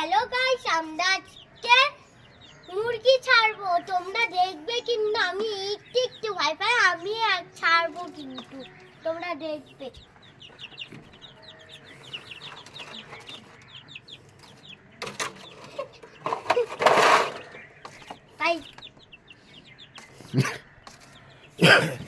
Hello guys আমরা আজকে মুরগি ছাড়বো। তোমরা দেখবে কিন্তু আমি একটু একটু ভয় পাই আমি ছাড়বো কিন্তু। তোমরা দেখবে। তাই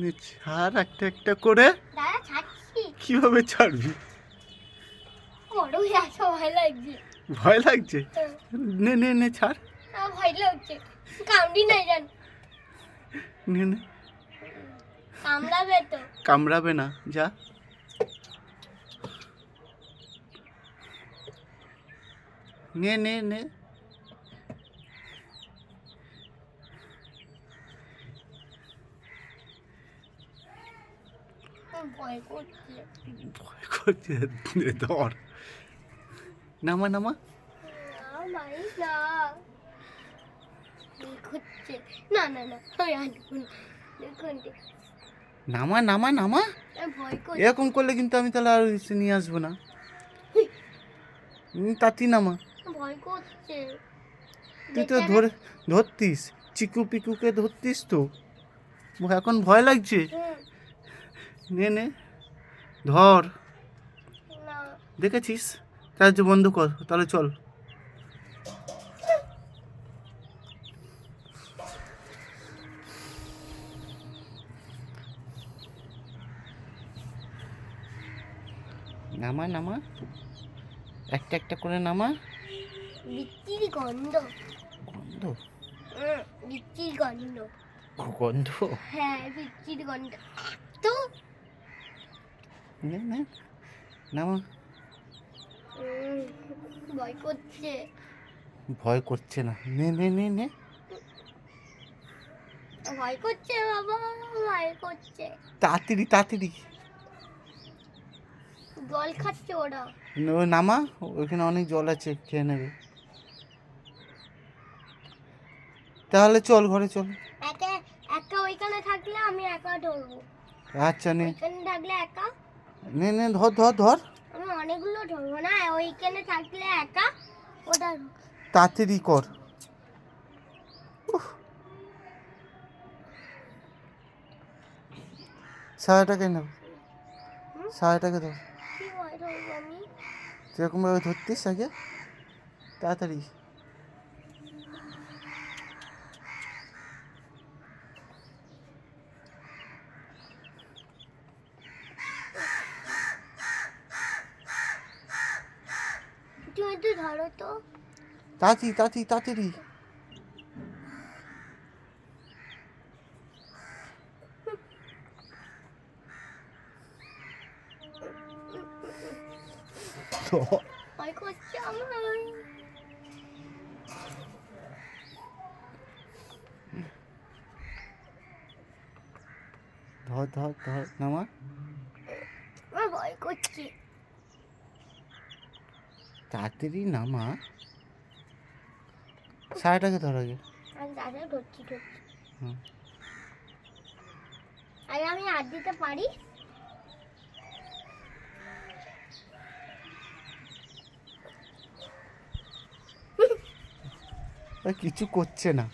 নে, ছাড় একটা একটা করে। কীভাবে ছাড়বি? হয়ে ভয় লাগছে। ভয় লাগছে? নে নে নে ছাড়। ভয় লাগছে। কামড়ি নাই জান। নে নে। কামড়াবে তো। কামড়াবে না যা। নে নে নে। ভয় করছে। ভয় করছে ধর। নামা নামা। না। না না নামা নামা নামা। এরকম করলে কিন্তু আমি তাহলে আর নিয়ে আসব না। তাতি নামা। ভয় করছে। তুই তো ধরে ধরতিস। চিকু পিকুকে ধরতিস তো। এখন ভয় লাগছে। নে নে। ধর। দেখেছিস? কাজ বন্ধ কর তাহলে চল। নামা নামা। একটা একটা করে নামা। বিচ্ছিরি গন্ধ। গন্ধ? বিচ্ছিরি গন্ধ। গন্ধ? হ্যাঁ বিচ্ছিরি গন্ধ। নে নামা। ভয় করছে। ভয় করছে না। নে নে নে নে। ভয় করছে বাবা ভয় করছে। তাড়াতাড়ি তাড়াতাড়ি। জল খাচ্ছে ওরা। নামা। ওইখানে অনেক জল আছে খেয়ে নেবে। তাহলে চল ঘরে চল। একা একা ওইখানে থাকলে আমি একা ধরবো। আচ্ছা নে। ওইখানে থাকলে একা? নে নে ধর ধর ধর। আমি অনেকগুলো ধরবো না ওইখানে থাকলে একা ওটা তাড়াতাড়ি কর। উফ। সারাটাকে নেব হুম? সারাটাকে ধর। সেরকমভাবে ধরতিস আগে তাড়াতাড়ি। ধরো তো? তাড়াতাড়ি তাড়াতাড়ি ধর। ভয় করছে আমার ধর ধর ধর নামা। ভয় করছে। তাড়াতাড়ি নামা। সাড়েটাকে ধর আগে। আমি দাদা ধরছি ধরছি হুম। আরে আমি হাত দিতে পারি? কিছু করছে না।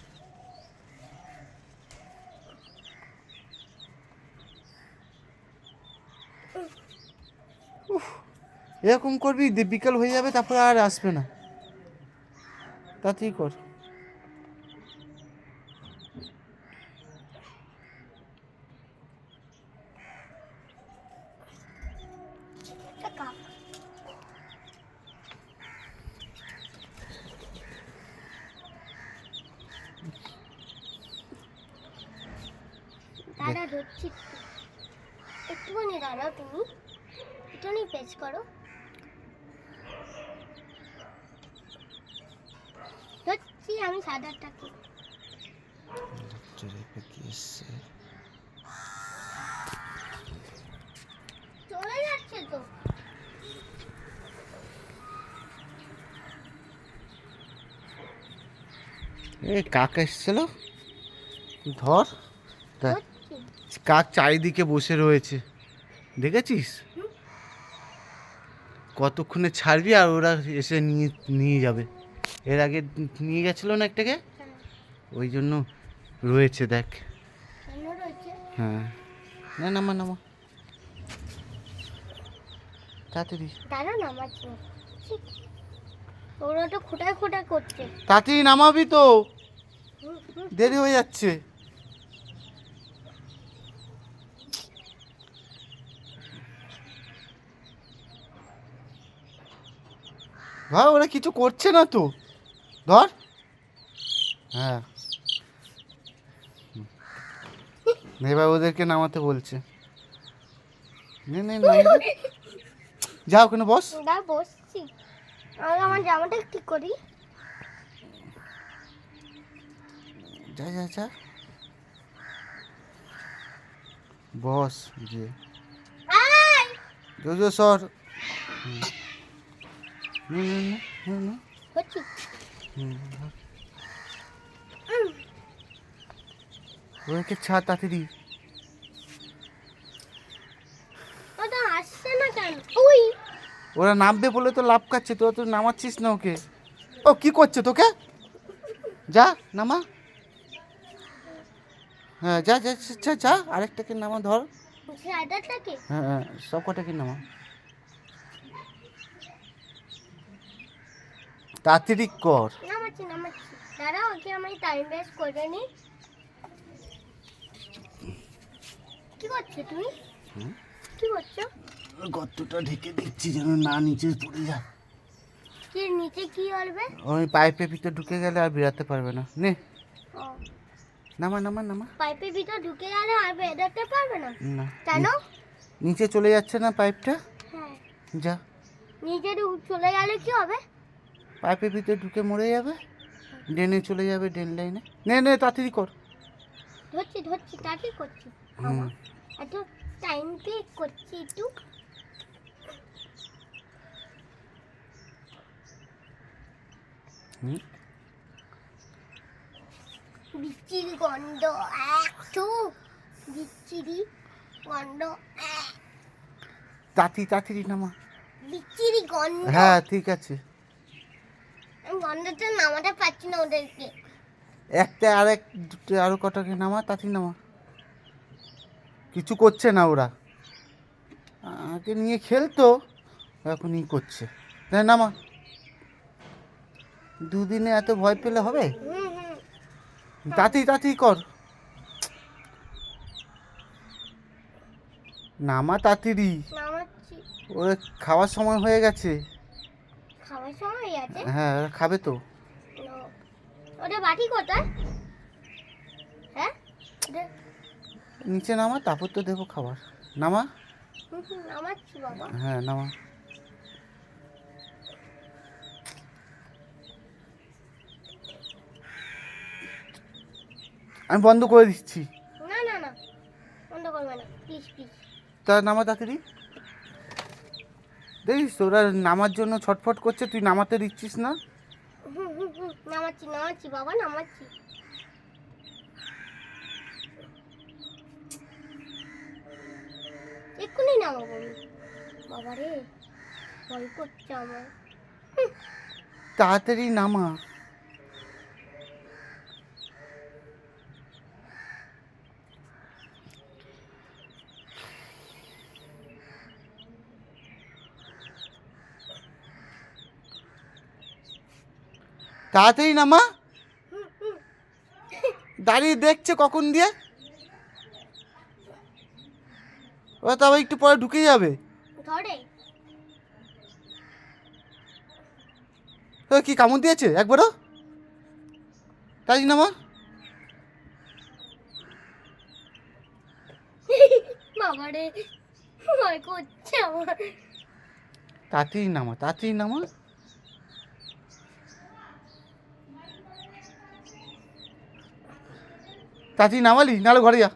এরকম করবি বিকাল হয়ে যাবে, তারপর আর আসবে না। তাতেই কর। দাঁড়া একটুখানি দাঁড়াও তুমি। একটুখানি পেজ করো। চলে যাচ্ছে তো। এ কাক এসছিল? ধর। দেখ। কাক চারিদিকে বসে রয়েছে। দেখেছিস? কতক্ষণে ছাড়বি আর ওরা এসে নিয়ে নিয়ে যাবে। এর আগে নিয়ে গেছিল না একটাকে? হ্যাঁ। ওই জন্য রয়েছে দেখ। হ্যাঁ। না নামা নামা। তাড়াতাড়ি। ওরা তো খোটায় খোটায় করছে। তাড়াতাড়ি নামাবি তো। দেরি হয়ে যাচ্ছে। ভাই ওরা কিছু করছে না তো। ধর। হ্যাঁ। এবার ওদেরকে নামাতে বলছে। নে নে নামা। যা ওখানে বস? বসছি। আমি আমার জামাটা ঠিক করি। যা যা যা। বস যে। আয়! জো জো সর। হুম। নে। হচ্ছি। ধর। ছাড় তাড়াতাড়ি। ওটা আসছে না কেন? ওই। ওরা নামবে বলে তো লাভ খাচ্ছে তো তো নামাচ্ছিস না ওকে। ও কি করছে তোকে? যা নামা। হ্যাঁ যা যা যা, আরেকটাকে নামা ধর। হ্যাঁ হ্যাঁ সব কটাকে নামা। তাড়াতাড়ি কর। দাঁড়াও ওকে আমি টাইম ওয়েস্ট করে নি। কি করছ তুমি? কি করছ? গর্তটা ঢেকে দিচ্ছি যেন না নিচে পড়ে যায়। কি নিচে কি হবে ওই পাইপের ভিতরে ঢুকে গেলে আর বেরাতে পারবে না। নে। নামা নামা নামা। পাইপের ভিতর ঢুকে গেলে আর বেরোতে পারবে না? না। কেন? নিচে চলে যাচ্ছে না পাইপটা? হ্যাঁ। যা। নিচে চলে গেলে কি হবে? পাইপের ভিতরে ঢুকে মরে যাবে ড্রেনে চলে যাবে ড্রেন লাইনে। নে নে তাড়াতাড়ি কর। ধরছি ধরছি তাকে করছি। এত টাইম পে করছি একটু। বিচ্ছিরি গন্ধ একটু বিচ্ছিরি গন্ধ তাড়াতাড়ি তাড়াতাড়ি নামা। বিচ্ছিরি গন্ধ। হ্যাঁ ঠিক আছে। গন্ধটা নামাতে পারছি না ওদেরকে। একটা আর এক আরও কটাকে নামা? তাড়াতাড়ি নামা। কিছু করছে না ওরা। আগে নিয়ে খেলতো এখন ই করছে। তাই নামা। দুদিনে এত ভয় পেলে হবে? তাড়াতাড়ি তাড়াতাড়ি কর। নামা নামাচ্ছি। ওরা খাওয়ার সময় হয়ে গেছে। সময় আছে। হ্যাঁ ওরা খাবে তো। ওটা বাটি কোথায়? হ্যাঁ? নিচে নামা তারপর তো দেবো খাবার। নামা? নামাচ্ছি বাবা? হ্যাঁ নামা। আমি বন্ধ করে দিচ্ছি। না না না। বন্ধ করবে না। প্লিজ প্লিজ তা নামা তাড়াতাড়ি দেখিস তোরা নামার জন্য ছটফট করছে তুই নামাতে দিচ্ছিস না? হুম হুম হুম নামাচ্ছি নামাচ্ছি বাবা নামাচ্ছি। এক্ষুনি নামাবো আমি। বাবা রে ভয় করছে আমার। তাড়াতাড়ি নামা। তাড়াতাড়ি নামা। দাঁড়িয়ে দেখছে কখন দিয়ে। ওরা তো আবার একটু পরে ঢুকে যাবে। কি কামড় দিয়েছে? একবারও? তাই করছে আমার। তাড়াতাড়ি নামা তাড়াতাড়ি নামা। তাড়াতাড়ি নামালি? নাহলে ঘরে যা।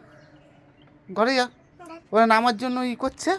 ঘরে যা। ওরা নামার জন্য ই করছে।